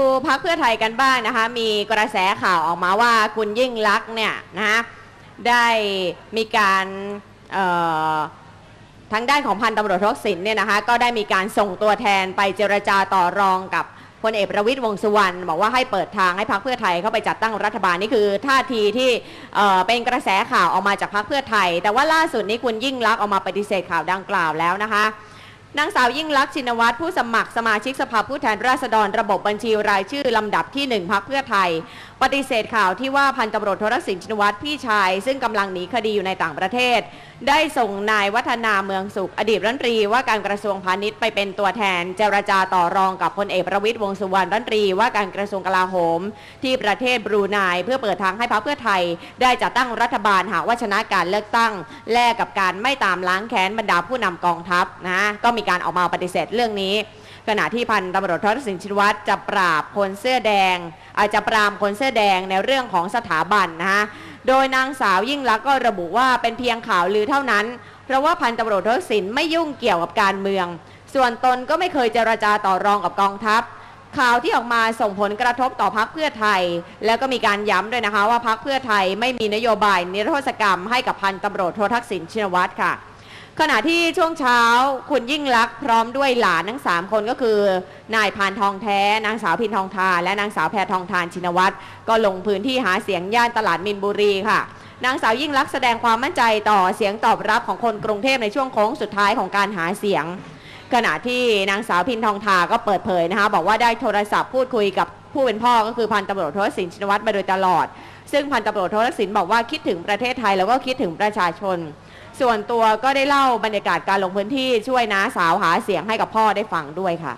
ดูพักเพื่อไทยกันบ้างนะคะ มีกระแสข่าวออกมาว่าคุณยิ่งลักษณ์เนี่ยนะคะได้มีการเอ่อทางด้านของพันตำรวจโทสินเนี่ยนะคะก็ได้มีการส่งตัวแทนไปเจรจาต่อรองกับพลเอกประวิตยวงสุวรรณบอกว่าให้เปิดทางให้พักเพื่อไทยเข้าไปจัดตั้งรัฐบาลนี่คือท่าทีที่เอ่อเป็นกระแสข่าวออกมาจากพักเพื่อไทย แต่ว่าล่าสุดนี้คุณยิ่งลักษณ์ออกมาปฏิเสธข่าวดังกล่าวแล้วนะคะ นางสาวยิ่งลักษณ์ชินวัตรผู้สมัครสมาชิกสภาผู้แทนราษฎรระบบบัญชีรายชื่อลำดับที่หนึ่งพักเพื่อไทย ปฏิเสธข่าวที่ว่าพันตำรวจโทรศินชินวัตรพี่ชาย ซึ่งกำลังหนีคดีอยู่ในต่างประเทศ ได้ส่งนายวัฒนาเมืองสุข อดีตรัฐมนตรีว่าการกระทรวงพาณิชย์ไปเป็นตัวแทน เจรจาต่อรองกับพลเอกประวิตยวงสุวรรณรัฐมนตรีว่าการกระทรวงกลาโหม ที่ประเทศบรูไนเพื่อเปิดทางให้พรรคเพื่อไทย ได้จัดตั้งรัฐบาลหากว่าชนะการเลือกตั้ง แลกกับการไม่ตามล้างแค้นบรรดาผู้นำกองทัพนะก็มีการออกมาปฏิเสธเรื่องนี้ ขณะที่พันตำรวจททักษิณชินวัตรจะปราบคนเสื้อแดงอาจจะปรามคนเสื้อแดงในเรื่องของสถาบันนะฮะโดยนางสาวยิ่งลักษณ์ก็ระบุว่าเป็นเพียงข่าวลือเท่านั้น เพราะว่าพันตำรวจททักษิณไม่ยุ่งเกี่ยวกับการเมือง ส่วนตนก็ไม่เคยเจรจาต่อรองกับกองทัพข่าวที่ออกมาส่งผลกระทบต่อพักเพื่อไทย แล้วก็มีการย้ำด้วยนะคะว่าพักเพื่อไทยไม่มีนโยบายนิรโทษกรรมให้กับพันตำรวจโททักษิณชินวัตรค่ะ ขณะที่ช่วงเช้าคุณยิ่งลักษณ์พร้อมด้วยหลานทั้ง 3 คนก็คือ นายพานทองแท้ นางสาวพินทองทาและนางสาวแพทองทานชินวัตรก็ลงพื้นที่หาเสียงย่านตลาดมินบุรีค่ะ นางสาวยิ่งลักษณ์แสดงความมั่นใจต่อเสียงตอบรับของคนกรุงเทพในช่วงโค้งสุดท้ายของการหาเสียง ขณะที่นางสาวพินทองทาก็เปิดเผยนะคะบอกว่าได้โทรศัพท์พูดคุยกับผู้เป็นพ่อก็คือพันตำรวจโทสินชินวัตรมาโดยตลอด ซึ่งพันตำรวจโทสินบอกว่าคิดถึงประเทศไทยแล้วก็คิดถึงประชาชน ส่วนตัวก็ได้เล่าบรรยากาศการลงพื้นที่ช่วยน้าสาวหาเสียงให้กับพ่อได้ฟังด้วยค่ะ